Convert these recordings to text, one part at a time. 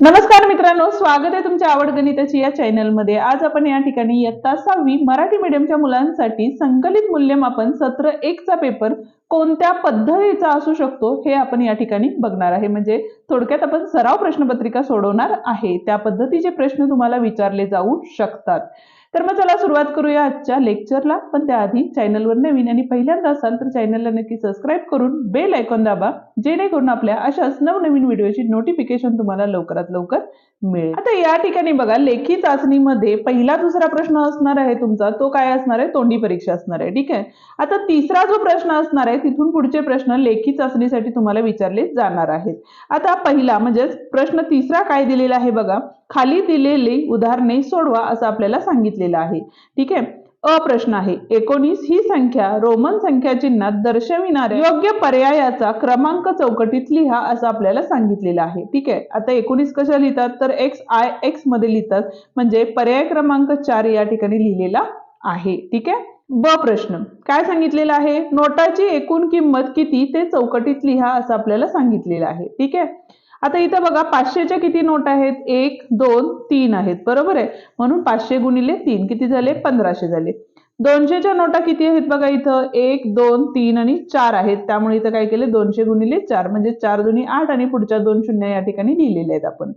नमस्कार मित्रांनो स्वागत आहे तुमच्या आवड गणिताची या चॅनलमध्ये. आज आपण या ठिकाणी इयत्ता सहावी मराठी मीडियमच्या मुलांसाठी संकलित मूल्यमापन सत्र एकचा पेपर कोणत्या पद्धतीचा असू शकतो हे आपण या ठिकाणी बघणार आहे. म्हणजे थोडक्यात आपण सराव प्रश्नपत्रिका सोडवणार आहे. त्या पद्धतीचे प्रश्न तुम्हाला विचारले जाऊ शकतात. तर मग चला सुरुवात करूया आजच्या लेक्चरला पण त्याआधी चॅनलवर नवीन आणि पहिल्यांदा असाल तर चॅनलला नक्की सबस्क्राईब करून बेल आयकॉन दाबा जेणेकरून आपल्या अशाच नवनवीन व्हिडिओची नोटिफिकेशन तुम्हाला लवकरात लवकर मिळेल. आता या ठिकाणी बघा लेखी चाचणीमध्ये पहिला दुसरा प्रश्न असणार आहे तुमचा. तो काय असणार आहे? तोंडी परीक्षा असणार आहे. ठीक आहे? आता तिसरा जो प्रश्न असणार आहे तिथून पुढचे प्रश्न लेखी चाचणीसाठी तुम्हाला विचारले जाणार आहेत. आता पहिला म्हणजेच प्रश्न तिसरा काय दिलेला आहे बघा. खाली दिलेली उदाहरणे सोडवा असं आपल्याला सांगितलेलं आहे. ठीक आहे? अ प्रश्न आहे. एकोणीस ही संख्या रोमन संख्या चिन्हात दर्शविणाऱ्या योग्य पर्यायाचा क्रमांक चौकटीत लिहा असं आपल्याला सांगितलेलं आहे. ठीक आहे? आता एकोणीस कशा लिहितात? तर एक्स आय एक्समध्ये लिहितात. म्हणजे पर्याय क्रमांक चार या ठिकाणी लिहिलेला आहे. ठीक आहे? ब प्रश्न. काय सांगितलेलं आहे? नोटाची एकूण किंमत किती ते चौकटीत लिहा असं आपल्याला सांगितलेलं आहे. ठीक आहे? आता इथं बघा पाचशेच्या किती नोट आहेत? एक दोन तीन आहेत. बरोबर आहे? म्हणून पाचशे गुणिले तीन किती झाले? पंधराशे झाले. दोनशेच्या नोटा किती आहेत बघा इथं? एक दोन तीन आणि चार आहेत. त्यामुळे इथं काय केले? दोनशे गुणिले चार. म्हणजे चार दोन्ही आठ आणि पुढच्या दोन शून्य या ठिकाणी लिहिलेले आहेत आपण.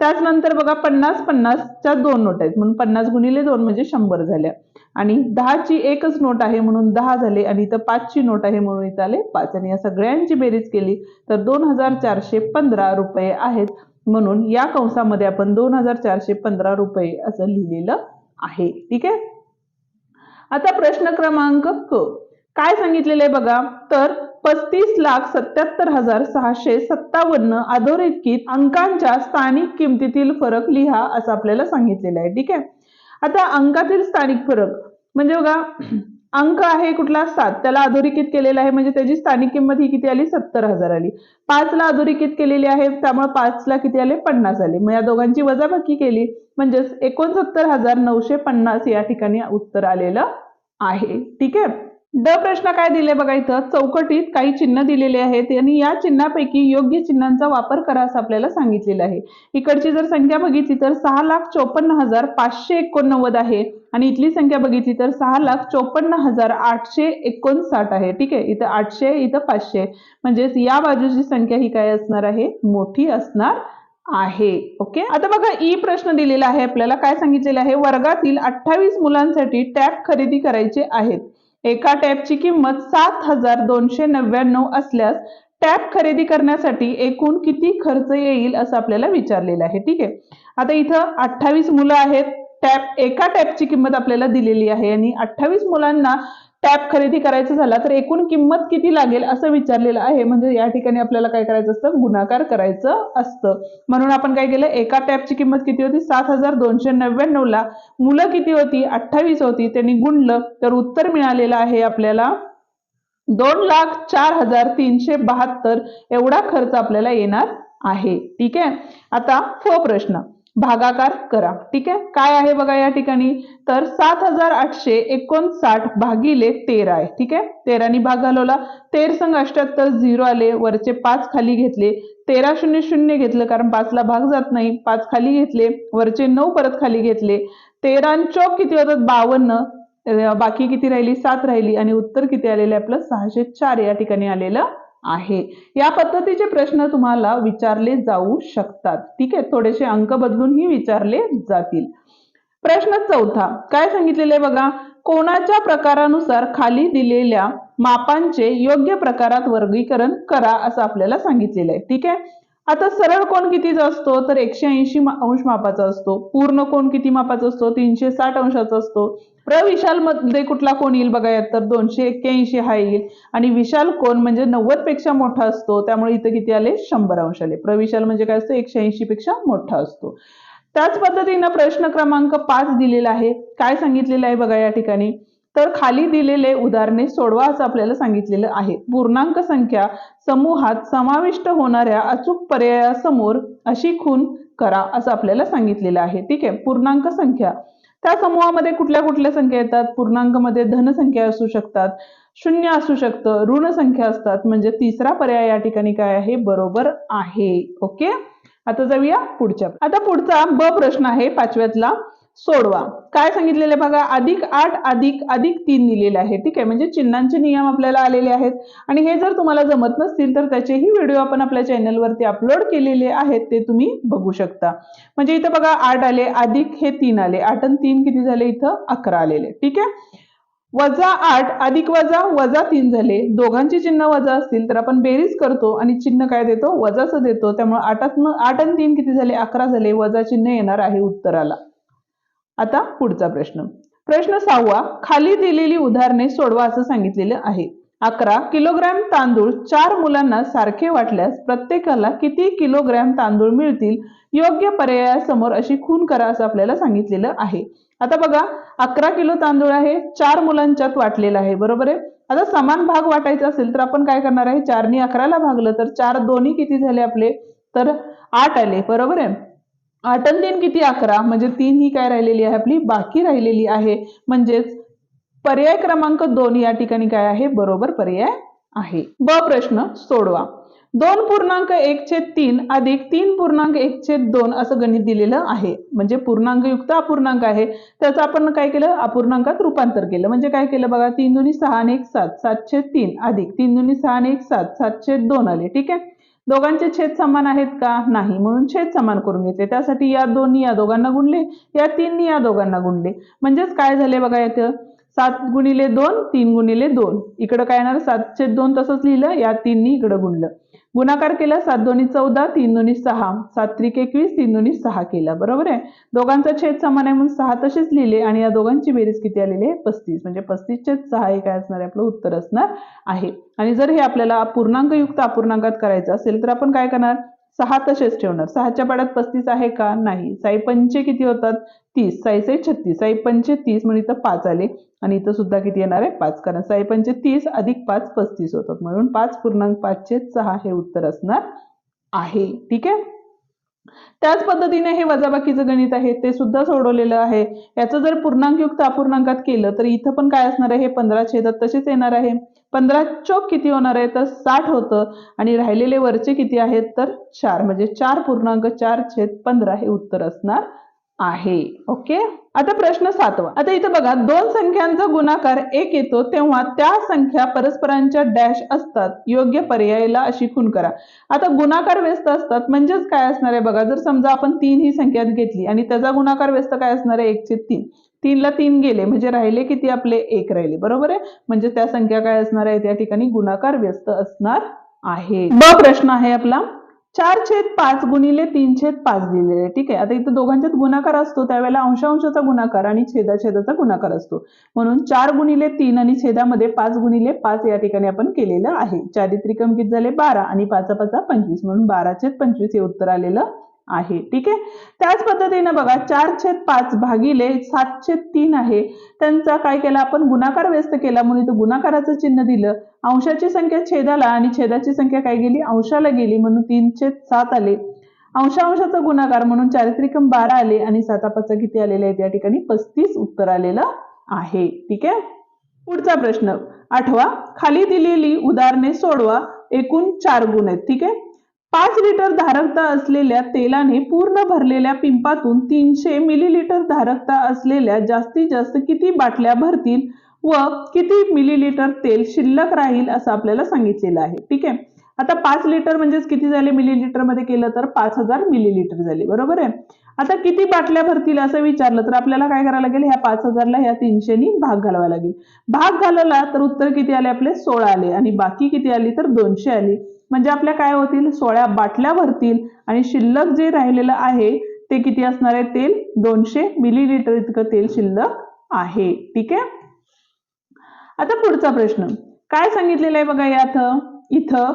त्याचनंतर बघा पन्नास पन्नासच्या दोन नोट आहेत. म्हणून पन्नास गुणिले दोन म्हणजे शंभर झाल्या. आणि दहाची एकच नोट आहे म्हणून दहा झाले आणि इथं पाचची नोट आहे म्हणून इथं आले पाच. आणि या सगळ्यांची बेरीज केली तर दोन हजार चारशे पंधरा रुपये आहेत म्हणून या कंसामध्ये आपण दोन हजार चारशे पंधरा रुपये असं लिहिलेलं आहे. ठीक आहे? आता प्रश्न क्रमांक क. काय सांगितलेलं आहे बघा? तर पस्तीस लाख सत्याहत्तर हजार सहाशे सत्तावन्न अधोरेखित अंकांच्या स्थानिक किमतीतील फरक लिहा असं आपल्याला सांगितलेलं आहे. ठीक आहे? आता अंकातील स्थानिक फरक. म्हणजे बघा अंक आहे कुठला? सात. त्याला अधोरेखित केलेला आहे म्हणजे त्याची स्थानिक किंमत ही किती आली? सत्तर हजार आली. पाचला अधोरेखित केलेली आहे त्यामुळे पाचला किती आले? पन्नास आले. मग या दोघांची वजाबाकी केली म्हणजेच एकोणसत्तर हजार नऊशे पन्नास या ठिकाणी उत्तर आलेलं आहे. ठीक आहे? ड प्रश्न काय दिले बघा इथं? चौकटीत काही चिन्ह दिलेले आहेत. आणि या चिन्हापैकी योग्य चिन्हांचा वापर करा असं आपल्याला सांगितलेलं आहे. इकडची जर संख्या बघितली तर सहा लाख चोपन्न हजार पाचशे एकोणनव्वद आहे. आणि इथली संख्या बघितली तर सहा लाख चोपन्न हजार आठशे एकोणसाठ आहे. ठीक आहे? इथं आठशे इथं पाचशे. म्हणजेच या बाजूची संख्या ही काय असणार आहे? मोठी असणार आहे. ओके? आता बघा ई प्रश्न दिलेला आहे. आपल्याला काय सांगितलेलं आहे? वर्गातील अठ्ठावीस मुलांसाठी टॅब खरेदी करायचे आहेत. एका टॅबची किंमत सात हजार दोनशे नव्याण्णव असल्यास टॅब खरेदी करण्यासाठी एकूण किती खर्च येईल असं आपल्याला विचारलेलं आहे. ठीक आहे? आता इथं अठ्ठावीस मुलं आहेत. टॅप एका टॅबची किंमत आपल्याला दिलेली आहे आणि अठ्ठावीस मुलांना टॅब खरेदी करायचं झाला तर एकूण किंमत किती लागेल असं विचारलेलं आहे. म्हणजे या ठिकाणी आपल्याला काय करायचं असतं? गुणाकार करायचं असतं. म्हणून आपण काय केलं? एका टॅबची किंमत किती होती? सात हजार दोनशे नव्याण्णव ला. मुलं किती होती? अठ्ठावीस होती. त्यांनी गुणलं. तर उत्तर मिळालेलं आहे आपल्याला दोन लाख चार हजार तीनशे बहात्तर. एवढा खर्च आपल्याला येणार आहे. ठीक आहे? आता फ प्रश्न. भागाकार करा. ठीक आहे? काय आहे बघा या ठिकाणी? तर सात हजार आठशे एकोणसाठ भागिले तेरा आहे. ठीक आहे? तेरानी भाग घालवला. तेर संघ अष्ट्याहत्तर झिरो आले. वरचे पाच खाली घेतले. तेरा शून्य शून्य घेतलं कारण पाचला भाग जात नाही. पाच खाली घेतले. वरचे नऊ परत खाली घेतले. तेरा चौक किती होतात? बावन्न. बाकी किती राहिली? सात राहिली. आणि उत्तर किती आलेले आपलं सहाशे चार या ठिकाणी आलेलं आहे. या पद्धतीचे प्रश्न तुम्हाला विचारले जाऊ शकतात. ठीक आहे? थोडेसे अंक बदलूनही विचारले जातील. प्रश्न चौथा. काय सांगितलेले बघा? कोणाच्या प्रकारानुसार खाली दिलेल्या मापांचे योग्य प्रकारात वर्गीकरण करा असं आपल्याला सांगितलेलं आहे. ठीक आहे? आता सरळ कोण कितीचा असतो? तर एकशे ऐंशी अंश मापाचा असतो. पूर्ण कोण किती मापाचा असतो? तीनशे साठ अंशाचा असतो. प्रविशाल मध्ये कुठला कोण येईल बघा यात तर दोनशे एक्क्याऐंशी हा येईल. आणि विशाल कोण? म्हणजे नव्वदपेक्षा मोठा असतो. त्यामुळे इथं किती आले? शंभर अंश आले. प्रविशाल म्हणजे काय असतं? एकशे ऐंशी पेक्षा मोठा असतो. त्याच पद्धतीनं प्रश्न क्रमांक पाच दिलेला आहे. काय सांगितलेलं आहे बघा या ठिकाणी? तर खाली दिलेले उदाहरणे सोडवा असं आपल्याला सांगितलेलं आहे. पूर्णांक संख्या समूहात समाविष्ट होणाऱ्या अचूक पर्यायासमोर अशी खून करा असं आपल्याला सांगितलेलं आहे. ठीक आहे? पूर्णांक संख्या. त्या समूहामध्ये कुठल्या कुठल्या संख्या येतात? पूर्णांकमध्ये धनसंख्या असू शकतात शून्य असू शकतं ऋण संख्या असतात. म्हणजे तिसरा पर्याय या ठिकाणी काय आहे? बरोबर आहे. ओके? आता जाऊया पुढच्या. आता पुढचा ब प्रश्न आहे पाचव्यातला. सोडवा. काय सांगितलेलं आहे बघा? अधिक आठ अधिक अधिक तीन दिलेले आहे. ठीक आहे? म्हणजे चिन्हांचे नियम आपल्याला आलेले आहेत. आणि हे जर तुम्हाला जमत नसतील तर त्याचेही व्हिडिओ आपण आपल्या चॅनलवरती अपलोड केलेले आहेत ते तुम्ही बघू शकता. म्हणजे इथं बघा आठ आले अधिक हे तीन आले. आठ आणि तीन किती झाले? इथं अकरा आलेले. ठीक आहे? वजा आठ अधिक वजा वजा तीन झाले. दोघांची चिन्ह वजा असतील तर आपण बेरीज करतो आणि चिन्ह काय देतो? वजाचं देतो. त्यामुळे आठातनं आठ आणि तीन किती झाले? अकरा झाले. वजा चिन्ह येणार आहे उत्तराला. आता पुढचा प्रश्न. प्रश्न सहावा खाली दिलेली उदाहरणे सोडवा असं सांगितलेलं आहे. अकरा किलोग्रॅम तांदूळ चार मुलांना सारखे वाटल्यास प्रत्येकाला किती किलोग्रॅम तांदूळ मिळतील योग्य पर्यायासमोर अशी खून करा असं आपल्याला सांगितलेलं आहे. आता बघा अकरा किलो तांदूळ आहे चार मुलांच्यात वाटलेला आहे बरोबर आहे? आता समान भाग वाटायचा असेल तर आपण काय करणार आहे? चारनी अकराला भागलं तर चार दोन्ही किती झाले आपले? तर आठ आले बरोबर आहे? आठ आणि तीन किती अकरा? म्हणजे तीन ही काय राहिलेली आहे आपली? बाकी राहिलेली आहे. म्हणजेच पर्याय क्रमांक दोन या ठिकाणी काय आहे? बरोबर पर्याय आहे. ब प्रश्न सोडवा. दोन पूर्णांक एक छेद तीन अधिक तीन पूर्णांक एक छेद दोन असं गणित दिलेलं आहे. म्हणजे पूर्णांक युक्त अपूर्णांक आहे. त्याचं आपण काय केलं? अपूर्णांकात रूपांतर केलं. म्हणजे काय केलं बघा? तीन दोन्ही सहा आणि एक सात. सातशे तीन अधिक तीन दोन्ही सहा आणि एक सात. सातशे दोन आले. ठीक आहे? दोघांचे छेद समान आहेत का? नाही. म्हणून छेद समान करून घेतले. त्यासाठी या दोन्ही या दोघांना गुणले. या तीननी या दोघांना गुणले. म्हणजेच काय झाले बघा इथं? सात गुणिले दोन तीन गुणिले दोन. इकडं काय येणार? सातचे दोन तसंच लिहिलं. या तीननी इकडं गुणलं. गुणाकार केला सात दोन्ही चौदा तीन दोन्ही सहा. सात त्रिक एकवीस तीन दोन्ही सहा केला. बरोबर आहे? दोघांचा छेद समान आहे म्हणून सहा तसेच लिहिले आणि या दोघांची बेरीज किती आलेली आहे? पस्तीस. म्हणजे पस्तीस छेद सहा हे काय असणार आहे? आपलं उत्तर असणार आहे. आणि जर हे आपल्याला पूर्णांकयुक्त अपूर्णांकात करायचं असेल तर आपण काय करणार? सहा तसेच ठेवणार. सहाच्या पाड्यात पस्तीस आहे का? नाही. साई पंचे किती होतात? तीस. साई साई छत्तीस. साई पंचे तीस म्हणजे इथं पाच आले. आणि इथं सुद्धा किती येणार आहे? पाच. कारण साई पंचे तीस अधिक पाच पस्तीस होतात. म्हणून पाच पूर्णांक पाचशे सहा हे उत्तर असणार आहे. ठीक आहे? त्याच पद्धतीने हे वजाबाकीचं गणित आहे. ते सुद्धा सोडवलेलं आहे. याचं जर पूर्णांकयुक्त अपूर्णांकात केलं तर इथं पण काय असणार आहे? हे पंधरा छेदात तसेच येणार आहे. पंधरा चौक किती होणार आहे? तर साठ होतं. आणि राहिलेले वरचे किती आहेत? तर चार. म्हणजे चार पूर्णांक चार छेद पंधरा हे उत्तर असणार आहे. ओके? आता प्रश्न सातवा. आता इथं बघा दोन संख्यांचा गुणाकार एक येतो तेव्हा त्या संख्या परस्परांच्या डॅश असतात. योग्य पर्यायाला अशी खून करा. आता गुणाकार व्यस्त असतात म्हणजेच काय असणार आहे बघा जर समजा आपण तीन ही संख्या घेतली आणि त्याचा गुणाकार व्यस्त काय असणार आहे? एकशे तीन. तीनला तीन गेले म्हणजे राहिले किती आपले? एक राहिले. बरोबर आहे? म्हणजे त्या संख्या काय असणार आहे त्या ठिकाणी गुणाकार व्यस्त असणार आहे ब प्रश्न आहे आपला चार छेद पाच गुणिले तीन छेद पाच दिलेले. ठीक आहे? आता इथं दोघांच्यात गुणाकार असतो त्यावेळेला अंशांशाचा गुणाकार आणि छेदाछेदाचा गुणाकार असतो. म्हणून चार गुणिले तीन आणि छेदामध्ये पाच गुणिले पाच या ठिकाणी आपण केलेलं आहे. चारित्रिकम किती झाले बारा आणि पाचा पाचा पंचवीस. म्हणून बारा छेद पंचवीस हे उत्तर आलेलं आहे. ठीक आहे? त्याच पद्धतीनं बघा चार छेद पाच भागिले सात छेद तीन आहे. त्यांचा काय केला आपण? गुणाकार व्यस्त केला. म्हणून इथं गुणाकाराचं चिन्ह दिलं. अंशाची संख्या छेदाला आणि छेदाची संख्या काय गेली? अंशाला गेली. म्हणून तीन छेद सात आले. अंशांशाचा गुणाकार म्हणून चारित्रिकम बारा आले आणि सातापाचा किती आलेले आहेत या ठिकाणी पस्तीस उत्तर आलेलं आहे. ठीक आहे? पुढचा प्रश्न. आठवा खाली दिलेली उदाहरणे सोडवा. एकूण चार गुण आहेत. ठीक आहे? पाच लिटर धारकता असलेल्या तेलाने पूर्ण भरलेल्या पिंपातून तीनशे मिलीलिटर धारकता असलेल्या जास्तीत जास्त किती बाटल्या भरतील व किती मिलीलिटर तेल शिल्लक राहील असं आपल्याला सांगितलेलं आहे. ठीक आहे? आता पाच लिटर म्हणजेच किती झाले मिलीलिटरमध्ये केलं तर पाच हजार मिलीलिटर झाले बरोबर आहे? आता किती बाटल्या भरतील असं विचारलं तर आपल्याला काय करावं लागेल? ह्या पाच हजारला ह्या तीनशेनी भाग घालावा लागेल. भाग घालवला तर उत्तर किती आले आपले? सोळा आले. आणि बाकी किती आली तर दोनशे आली. म्हणजे आपल्या काय होतील? सोळा बाटल्या भरतील. आणि शिल्लक जे राहिलेलं आहे ते किती असणार आहे? तेल. दोनशे मिलीलिटर इतकं तेल शिल्लक आहे. ठीक आहे? आता पुढचा प्रश्न. काय सांगितलेलं आहे बघा यात? इथं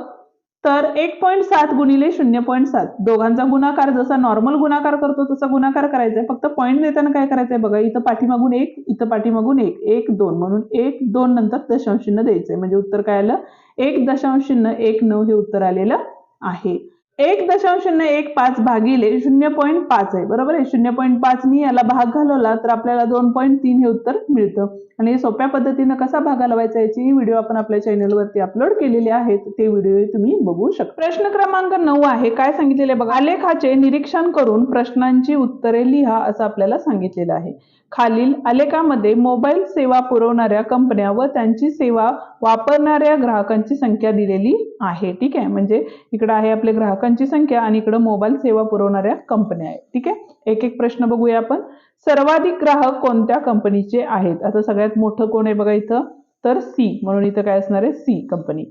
तर एक पॉईंट सात गुणिले शून्य पॉईंट सात. दोघांचा गुणाकार जसा नॉर्मल गुणाकार करतो तसा गुणाकार करायचा आहे. फक्त पॉईंट देताना काय करायचं आहे बघा इथं पाठीमागून एक इथं पाठीमागून एक. एक दोन. म्हणून एक दोन नंतर दशांश चिन्ह द्यायचंय. म्हणजे उत्तर काय आलं? एक दशांश चिन्ह एक नऊ हे उत्तर आलेलं आहे. एक दशांश शून्य एक पाच भागिले शून्य पॉईंट पाच आहे बरोबर आहे? शून्य पॉईंट पाचनी याला भाग घालवला तर आपल्याला दोन पॉईंट तीन हे उत्तर मिळतं. आणि सोप्या पद्धतीनं कसा भाग घालवायचा याची व्हिडिओ आपण आपल्या चॅनलवरती अपलोड केलेले आहेत. ते व्हिडिओ तुम्ही बघू शकता. प्रश्न क्रमांक नऊ आहे. काय सांगितलेले बघा? आलेखाचे निरीक्षण करून प्रश्नांची उत्तरे लिहा असं आपल्याला सांगितलेलं आहे. खालील आलेखामध्ये मोबाईल सेवा पुरवणाऱ्या कंपन्या व त्यांची सेवा वापरणाऱ्या ग्राहकांची संख्या दिलेली आहे. ठीक आहे? म्हणजे इकडं आहे आपले ग्राहकांची संख्या आणि इकडं मोबाईल सेवा पुरवणाऱ्या कंपन्या आहेत. ठीक आहे? एक एक प्रश्न बघूया आपण. सर्वाधिक ग्राहक कोणत्या कंपनीचे आहेत? आता सगळ्यात मोठं कोण आहे बघा इथं? तर सी. म्हणून इथं काय असणार आहे? C company.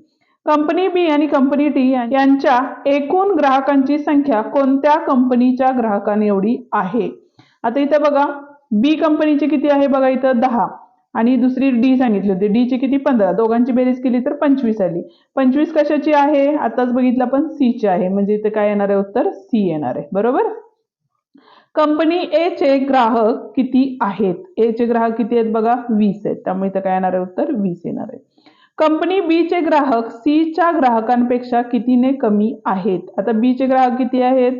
कंपनी बी आणि कंपनी टी यांच्या एकूण ग्राहकांची संख्या कोणत्या कंपनीच्या ग्राहकांनी एवढी आहे? आता इथं बघा. बी कंपनीची किती आहे बघा इथं? दहा. आणि दुसरी डी सांगितली होती. डीची किती? पंधरा. दोघांची बेरीज केली तर पंचवीस आली. पंचवीस कशाची आहे? आताच बघितलं पण सीची आहे. म्हणजे इथे काय येणार आहे? उत्तर सी येणार आहे. बरोबर? कंपनी ए चे ग्राहक किती आहेत? ए चे ग्राहक किती आहेत बघा? वीस आहेत. त्यामुळे इथं काय येणार आहे? उत्तर वीस येणार आहे. कंपनी बी चे ग्राहक सी च्या ग्राहकांपेक्षा कितीने कमी आहेत? आता बी चे ग्राहक किती आहेत?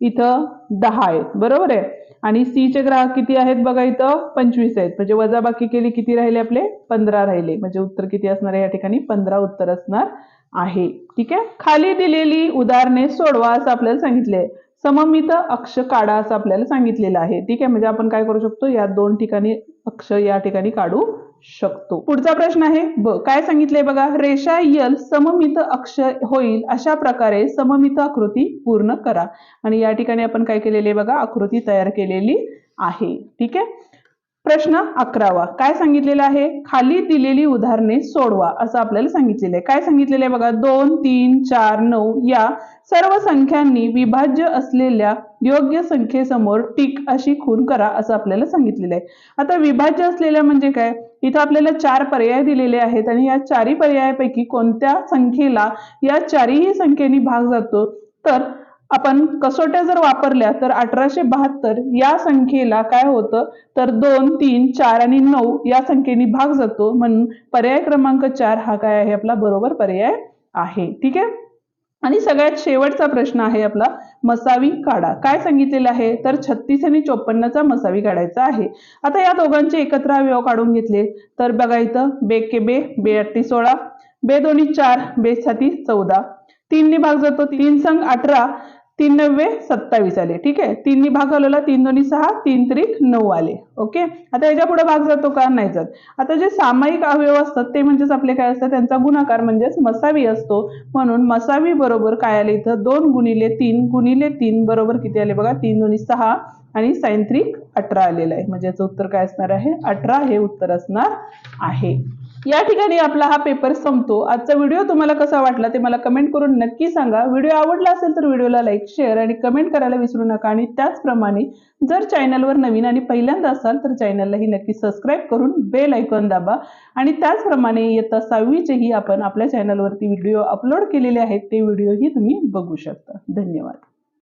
इथं दहा आहेत. बरोबर आहे? आणि सी चे ग्राहक किती आहेत बघा इथं? पंचवीस आहेत. म्हणजे वजाबाकी केली किती राहिले आपले? पंधरा राहिले. म्हणजे उत्तर किती असणार आहे? या ठिकाणी पंधरा उत्तर असणार आहे. ठीक आहे? खाली दिलेली उदाहरणे सोडवा असं आपल्याला सांगितले सममित अक्ष काढा असं आपल्याला सांगितलेलं आहे. ठीक आहे? म्हणजे आपण काय करू शकतो? या दोन ठिकाणी अक्ष या ठिकाणी काढू शकतो. पुढचा प्रश्न आहे ब काय सांगितलंय बघा? रेषा यल सममित अक्ष होईल अशा प्रकारे सममित आकृती पूर्ण करा. आणि या ठिकाणी आपण काय केलेली बघा? आकृती तयार केलेली आहे. ठीक आहे? प्रश्न अकरावा. काय सांगितलेलं आहे? खाली दिलेली उदाहरणे सोडवा असं आपल्याला सांगितलेलं आहे. काय सांगितलेलं आहे बघा? दोन तीन चार नऊ या सर्व संख्यांनी विभाज्य असलेल्या योग्य संख्येसमोर टिक अशी खून करा असं आपल्याला सांगितलेलं आहे. आता विभाज्य असलेल्या म्हणजे काय? इथं आपल्याला चार पर्याय दिलेले आहेत आणि या चारही पर्यायापैकी कोणत्या संख्येला या चारही संख्येनी भाग जातो तर आपण कसोट्या जर वापरल्या तर अठराशे बहात्तर या संख्येला काय होतं? तर दोन तीन चार आणि नऊ या संख्येने भाग जातो. म्हणून पर्याय क्रमांक चार हा काय आहे आपला? बरोबर पर्याय आहे. ठीक आहे? आणि सगळ्यात शेवटचा प्रश्न आहे आपला मसावी काढा. काय सांगितलेलं आहे? तर छत्तीस आणि चोपन्नचा मसावी काढायचा आहे. आता या दोघांचे एकत्र अवयव काढून घेतले. तर बघा इथं बे के बे बे अठ्ठी सोळा बे दोन्ही चार बे छाती चौदा. तीननी भाग जातो. तीन संघ अठरा तीन नव्वे सत्तावीस आले. ठीक आहे? तीननी भाग घालवला तीन दोन्ही सहा तीन त्रिक नऊ आले. ओके? आता याच्यापुढे भाग जातो का? नाही जात. आता जे सामायिक अवयव असतात ते म्हणजेच आपले काय असतात? त्यांचा गुणाकार म्हणजेच मसावी असतो. म्हणून मसावी बरोबर काय आले इथं? दोन गुणिले तीन गुणिले तीन बरोबर किती आले बघा? तीन दोन्ही सहा आणि सायंत्रिक अठरा आलेलं आहे. म्हणजे याचं उत्तर काय असणार आहे? अठरा हे उत्तर असणार आहे. या ठिकाणी आपला हा पेपर संपतो. आजचा व्हिडिओ तुम्हाला कसा वाटला ते मला कमेंट करून नक्की सांगा. व्हिडिओ आवडला असेल तर व्हिडिओला लाईक शेअर आणि कमेंट करायला विसरू नका. आणि त्याचप्रमाणे जर चॅनलवर नवीन आणि पहिल्यांदा असाल तर चॅनललाही नक्की सबस्क्राईब करून बेल ऐकून दाबा. आणि त्याचप्रमाणे इयत्ता सहावीचेही आपण आपल्या चॅनलवरती व्हिडिओ अपलोड केलेले आहेत. ते व्हिडिओही तुम्ही बघू शकता. धन्यवाद.